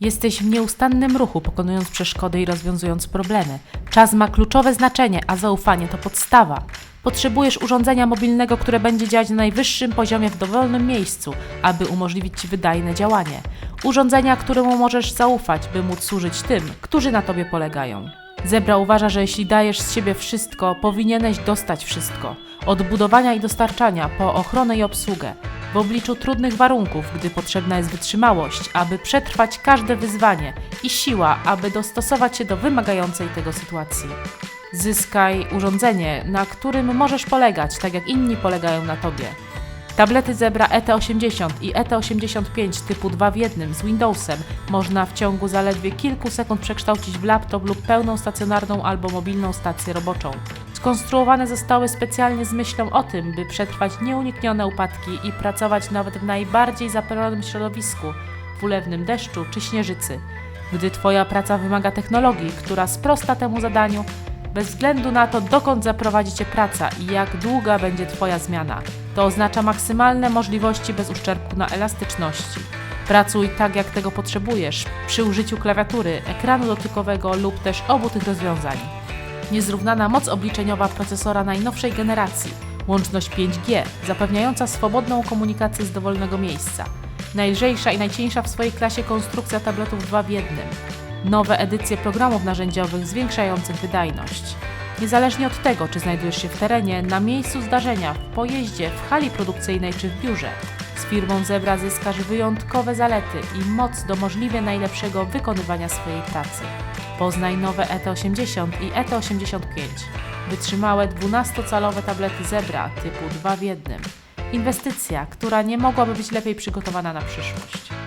Jesteś w nieustannym ruchu, pokonując przeszkody i rozwiązując problemy. Czas ma kluczowe znaczenie, a zaufanie to podstawa. Potrzebujesz urządzenia mobilnego, które będzie działać na najwyższym poziomie w dowolnym miejscu, aby umożliwić Ci wydajne działanie. Urządzenia, któremu możesz zaufać, by móc służyć tym, którzy na Tobie polegają. Zebra uważa, że jeśli dajesz z siebie wszystko, powinieneś dostać wszystko. Od budowania i dostarczania po ochronę i obsługę. W obliczu trudnych warunków, gdy potrzebna jest wytrzymałość, aby przetrwać każde wyzwanie i siła, aby dostosować się do wymagającej tego sytuacji. Zyskaj urządzenie, na którym możesz polegać, tak jak inni polegają na tobie. Tablety Zebra E ET80 i E ET85 typu 2 w 1 z Windowsem można w ciągu zaledwie kilku sekund przekształcić w laptop lub pełną stacjonarną albo mobilną stację roboczą. Skonstruowane zostały specjalnie z myślą o tym, by przetrwać nieuniknione upadki i pracować nawet w najbardziej zapalonym środowisku, w ulewnym deszczu czy śnieżycy. Gdy Twoja praca wymaga technologii, która sprosta temu zadaniu, bez względu na to, dokąd zaprowadzi Cię praca i jak długa będzie Twoja zmiana. To oznacza maksymalne możliwości bez uszczerbku na elastyczności. Pracuj tak, jak tego potrzebujesz, przy użyciu klawiatury, ekranu dotykowego lub też obu tych rozwiązań. Niezrównana moc obliczeniowa procesora najnowszej generacji, łączność 5G, zapewniająca swobodną komunikację z dowolnego miejsca, najlżejsza i najcieńsza w swojej klasie konstrukcja tabletów 2 w 1, nowe edycje programów narzędziowych zwiększających wydajność. Niezależnie od tego, czy znajdujesz się w terenie, na miejscu zdarzenia, w pojeździe, w hali produkcyjnej czy w biurze, z firmą Zebra zyskasz wyjątkowe zalety i moc do możliwie najlepszego wykonywania swojej pracy. Poznaj nowe E ET80 i E ET85. Wytrzymałe 12-calowe tablety Zebra typu 2 w 1. Inwestycja, która nie mogłaby być lepiej przygotowana na przyszłość.